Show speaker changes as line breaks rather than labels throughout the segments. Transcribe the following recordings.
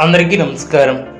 అందరికీ నమస్కారం.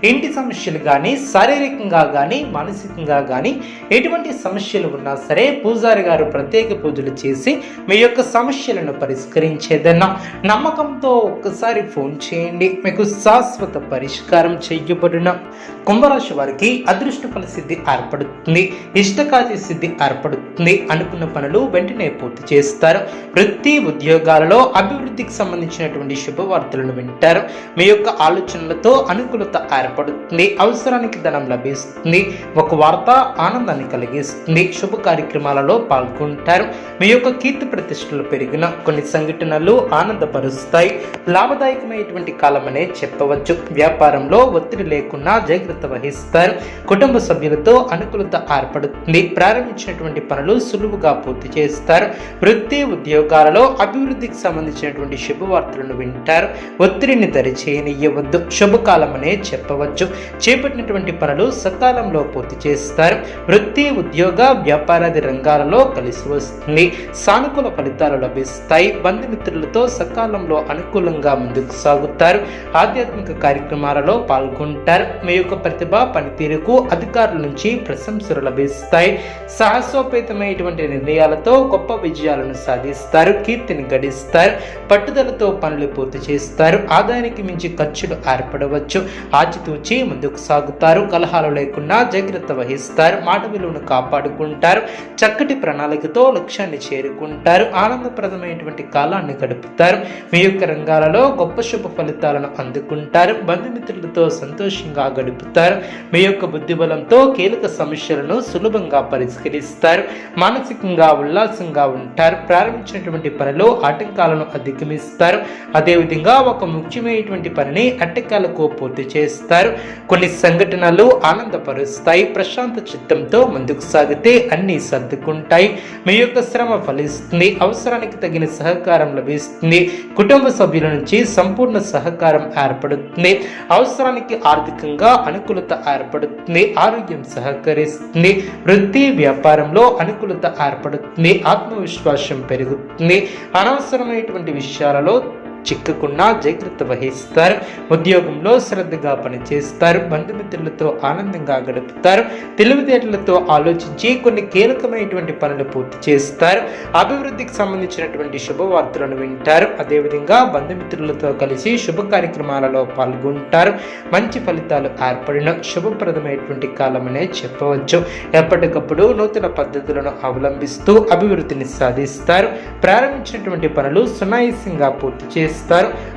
ఇంటి సమస్యలు కానీ శారీరకంగా కానీ మానసికంగా కానీ ఎటువంటి సమస్యలు ఉన్నా సరే పూజారి గారు ప్రత్యేక పూజలు చేసి మీ యొక్క సమస్యలను పరిష్కరించేదన్న నమ్మకంతో ఒక్కసారి ఫోన్ చేయండి. మీకు శాశ్వత పరిష్కారం చేయబడిన కుంభరాశి వారికి అదృష్ట ఫల సిద్ధి ఏర్పడుతుంది. ఇష్టకార్య సిద్ధి ఏర్పడుతుంది. అనుకున్న పనులు వెంటనే పూర్తి చేస్తారు. వృత్తి ఉద్యోగాలలో అభివృద్ధికి సంబంధించినటువంటి శుభవార్తలను వింటారు. మీ యొక్క ఆలోచనలతో అనుకూలత ఏర్పడుతుంది అవసరానికి ధనం లభిస్తుంది. ఒక వార్త ఆనందాన్ని కలిగిస్తుంది. శుభ కార్యక్రమాలలో పాల్గొంటారు. మీ యొక్క కీర్తి ప్రతిష్టలు పెరిగిన కొన్ని సంఘటనలు ఆనందపరుస్తాయి. లాభదాయకమైనటువంటి కాలం అనే చెప్పవచ్చు. వ్యాపారంలో ఒత్తిడి లేకుండా జాగ్రత్త వహిస్తారు. కుటుంబ సభ్యులతో అనుకూలత ఏర్పడుతుంది. ప్రారంభించినటువంటి పనులు సులువుగా పూర్తి చేస్తారు. వృత్తి ఉద్యోగాలలో అభివృద్ధికి సంబంధించినటువంటి శుభవార్తలను వింటారు. ఒత్తిడిని దరిచేయనివ్వద్దు శుభకాలం అనే చెప్పవచ్చు చేపట్టినటువంటి పనులు సకాలంలో పూర్తి చేస్తారు. వృత్తి ఉద్యోగ వ్యాపారాది రంగాలలో కలిసి వస్తుంది. సానుకూల ఫలితాలు లభిస్తాయి. బంధుమిత్రులతో సకాలంలో అనుకూలంగా ముందుకు సాగుతారు. ఆధ్యాత్మిక కార్యక్రమాలలో పాల్గొంటారు. మీ యొక్క ప్రతిభ పనితీరుకు అధికారుల నుంచి ప్రశంసలు లభిస్తాయి. సాహసోపేతమైనటువంటి నిర్ణయాలతో గొప్ప విజయాలను సాధిస్తారు. కీర్తిని గడిస్తారు. పట్టుదలతో పనులు పూర్తి చేస్తారు. ఆదాయానికి మించి ఖర్చులు ఏర్పడవచ్చు. ఆచితూచి ముందుకు సాగుతారు. కలహాలు లేకుండా జాగ్రత్త వహిస్తారు. మాట విలువను కాపాడుకుంటారు. చక్కటి ప్రణాళికతో లక్ష్యాన్ని చేరుకుంటారు. ఆనందప్రదమైనటువంటి కాలాన్ని గడుపుతారు. మీ యొక్క రంగాలలో గొప్ప శుభ ఫలితాలను అందుకుంటారు. బంధుమిత్రులతో సంతోషంగా గడుపుతారు. మీ యొక్క బుద్ధిబలంతో కీలక సమస్యలను సులభంగా పరిష్కరిస్తారు. మానసికంగా ఉల్లాసంగా ఉంటారు. ప్రారంభించినటువంటి పనిలో ఆటంకాలను అధిగమిస్తారు. అదేవిధంగా ఒక ముఖ్యమైనటువంటి పనిని అట్టకాలకు పూర్తి చేస్తారు. కొన్ని సంఘటనలు ఆనందపరుస్తాయి. ప్రశాంత చిత్తంతో ముందుకు సాగితే అన్ని సర్దుకుంటాయి. మీ యొక్క శ్రమ ఫలిస్తుంది. అవసరానికి తగిన సహకారం లభిస్తుంది. కుటుంబ సభ్యుల నుంచి సంపూర్ణ సహకారం ఏర్పడుతుంది. అవసరానికి ఆర్థికంగా అనుకూలత ఏర్పడుతుంది. ఆరోగ్యం సహకరిస్తుంది. వృత్తి వ్యాపారంలో అనుకూలత ఏర్పడుతుంది. ఆత్మవిశ్వాసం పెరుగుతుంది. అనవసరమైనటువంటి విషయాలలో చిక్కకుండా జాగ్రత్త వహిస్తారు. ఉద్యోగంలో శ్రద్ధగా పనిచేస్తారు. బంధుమిత్రులతో ఆనందంగా గడుపుతారు. తెలివితేటలతో ఆలోచించి కొన్ని కీలకమైనటువంటి పనులు పూర్తి చేస్తారు. అభివృద్ధికి సంబంధించినటువంటి శుభవార్తలను వింటారు. అదేవిధంగా బంధుమిత్రులతో కలిసి శుభ కార్యక్రమాలలో పాల్గొంటారు. మంచి ఫలితాలు ఏర్పడిన శుభప్రదమైనటువంటి కాలమనే చెప్పవచ్చు. ఎప్పటికప్పుడు నూతన పద్ధతులను అవలంబిస్తూ అభివృద్ధిని సాధిస్తారు. ప్రారంభించినటువంటి పనులు సునాయాసంగా పూర్తి చేస్తారు.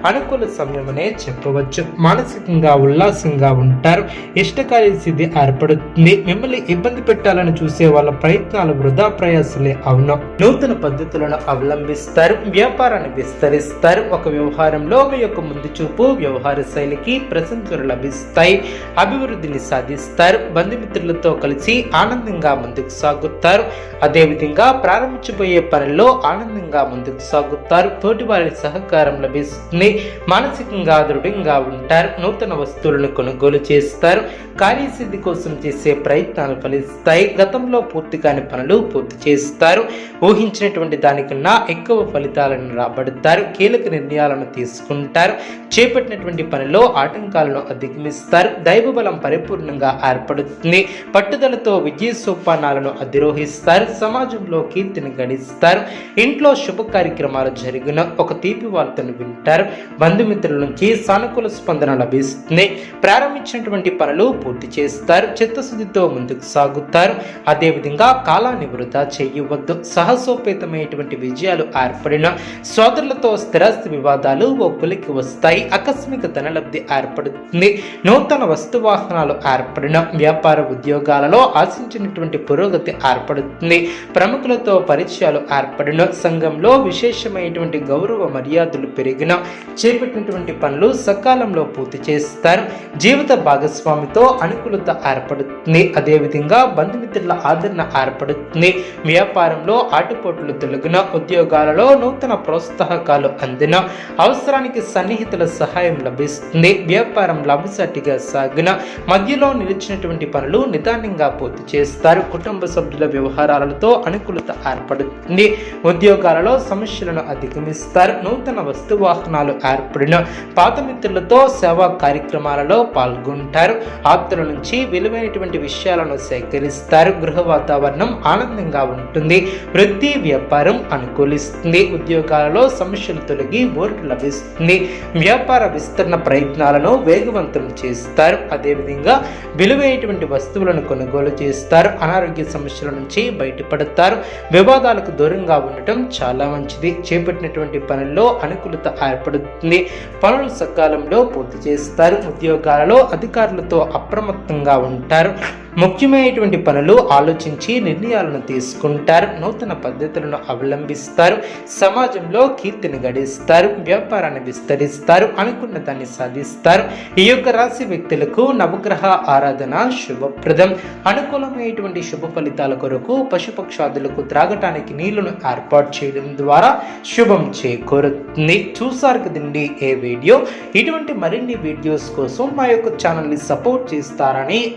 అనుకూల సమయమనే చెప్పవచ్చు. మానసికంగా ఉల్లాసంగా ఉంటారు. ఇష్టకార్య సిద్ధి ఏర్పడుతుంది. మిమ్మల్ని ఇబ్బంది పెట్టాలని చూసే వాళ్ళ ప్రయత్నాలు వృధా ప్రయాసలే అవును. నూతన పద్ధతులను అవలంబిస్తారు. వ్యాపారాన్ని విస్తరిస్తారు. ఒక వ్యవహారంలో మీ యొక్క ముందు చూపు వ్యవహార శైలికి ప్రశంసలు లభిస్తాయి. అభివృద్ధిని సాధిస్తారు. బంధుమిత్రులతో కలిసి ఆనందంగా ముందుకు సాగుతారు. అదేవిధంగా ప్రారంభించబోయే పనిలో ఆనందంగా ముందుకు సాగుతారు. తోటి వారి సహకారం లభిస్తుంది. మానసికంగా దృఢంగా ఉంటారు. నూతన వస్తువులను కొనుగోలు చేస్తారు. కార్యసిద్ధి కోసం చేసే ప్రయత్నాలు ఫలిస్తాయి. గతంలో పూర్తి కాని పనులు పూర్తి చేస్తారు. ఊహించినటువంటి దానికన్నా ఎక్కువ ఫలితాలను రాబడతారు. కీలక నిర్ణయాలను తీసుకుంటారు. చేపట్టినటువంటి పనిలో ఆటంకాలను అధిగమిస్తారు. దైవబలం పరిపూర్ణంగా ఏర్పడుతుంది. పట్టుదలతో విజయ సోపానాలను అధిరోహిస్తారు. సమాజంలో కీర్తిని గడిస్తారు ఇంట్లో శుభ కార్యక్రమాలు జరిగిన ఒక తీపి వార్తను వింటారు. బంధుమిత్రుల నుంచి సానుకూల స్పందన లభిస్తుంది. ప్రారంభించినటువంటి పనులు పూర్తి చేస్తారు. చిత్తశుద్ధితో ముందుకు సాగుతారు. అదేవిధంగా కాలాన్ని వృధా చేయవద్దు. సాహసోపేతమైనటువంటి విజయాలు ఏర్పడిన సోదరులతో స్థిరాస్తి వివాదాలు ఓ కులికి వస్తాయి. ఆకస్మిక ధనలబ్ధి ఏర్పడుతుంది. నూతన వస్తు వాహనాలు ఏర్పడిన వ్యాపార ఉద్యోగాలలో ఆశించినటువంటి పురోగతి ఏర్పడుతుంది. ప్రముఖులతో పరిచయాలు ఏర్పడిన సంఘంలో విశేషమైనటువంటి గౌరవ మర్యాదలు పెరుగు పెరిగిన చేపట్టినటువంటి పనులు సకాలంలో పూర్తి చేస్తారు. జీవిత భాగస్వామితో అనుకూలత ఏర్పడుతుంది. అదేవిధంగా బంధుమిత్రుల ఆదరణ ఏర్పడుతుంది. వ్యాపారంలో ఆటుపోట్లు తొలగిన ఉద్యోగాలలో నూతన ప్రోత్సాహకాలు అందిన అవసరానికి సన్నిహితుల సహాయం లభిస్తుంది. వ్యాపారం లాభసాటిగా సాగిన మధ్యలో నిలిచినటువంటి పనులు నిదానంగా పూర్తి చేస్తారు. కుటుంబ సభ్యుల వ్యవహారాలతో అనుకూలత ఏర్పడుతుంది. ఉద్యోగాలలో సమస్యలను అధిగమిస్తారు. నూతన వస్తువు వస్తు వాహనాలు ఏర్పడిన పాత మిత్రులతో సేవా కార్యక్రమాలలో పాల్గొంటారు. ఆప్తుల నుంచి విలువైనటువంటి విషయాలను సేకరిస్తారు. గృహ వాతావరణం ఆనందంగా ఉంటుంది. వృత్తి వ్యాపారం అనుకూలిస్తుంది. ఉద్యోగాలలో సమస్యలు తొలగి ఓర్పు లభిస్తుంది. వ్యాపార విస్తరణ ప్రయత్నాలను వేగవంతం చేస్తారు. అదేవిధంగా విలువైనటువంటి వస్తువులను కొనుగోలు చేస్తారు. అనారోగ్య సమస్యల నుంచి బయటపడతారు. వివాదాలకు దూరంగా ఉండటం చాలా మంచిది. చేపట్టినటువంటి పనుల్లో అనుకూలత ఏర్పడుతుంది. పనులు సకాలంలో పూర్తి చేస్తారు. ఉద్యోగాలలో అధికారులతో అప్రమత్తంగా ఉంటారు. ముఖ్యమైనటువంటి పనులు ఆలోచించి నిర్ణయాలను తీసుకుంటారు. నూతన పద్ధతులను అవలంబిస్తారు. సమాజంలో కీర్తిని గడిస్తారు. వ్యాపారాన్ని విస్తరిస్తారు. అనుకున్న దాన్ని సాధిస్తారు. ఈ యొక్క రాశి వ్యక్తులకు నవగ్రహ ఆరాధన శుభప్రదం. అనుకూలమైనటువంటి శుభ ఫలితాల కొరకు పశుపక్షాదులకు త్రాగటానికి నీళ్ళను ఏర్పాటు చేయడం ద్వారా శుభం చేకూరుతుంది. చూసారు కదండి ఏ వీడియో? ఇటువంటి మరిన్ని వీడియోస్ కోసం మా యొక్క ఛానల్ని సపోర్ట్ చేస్తారని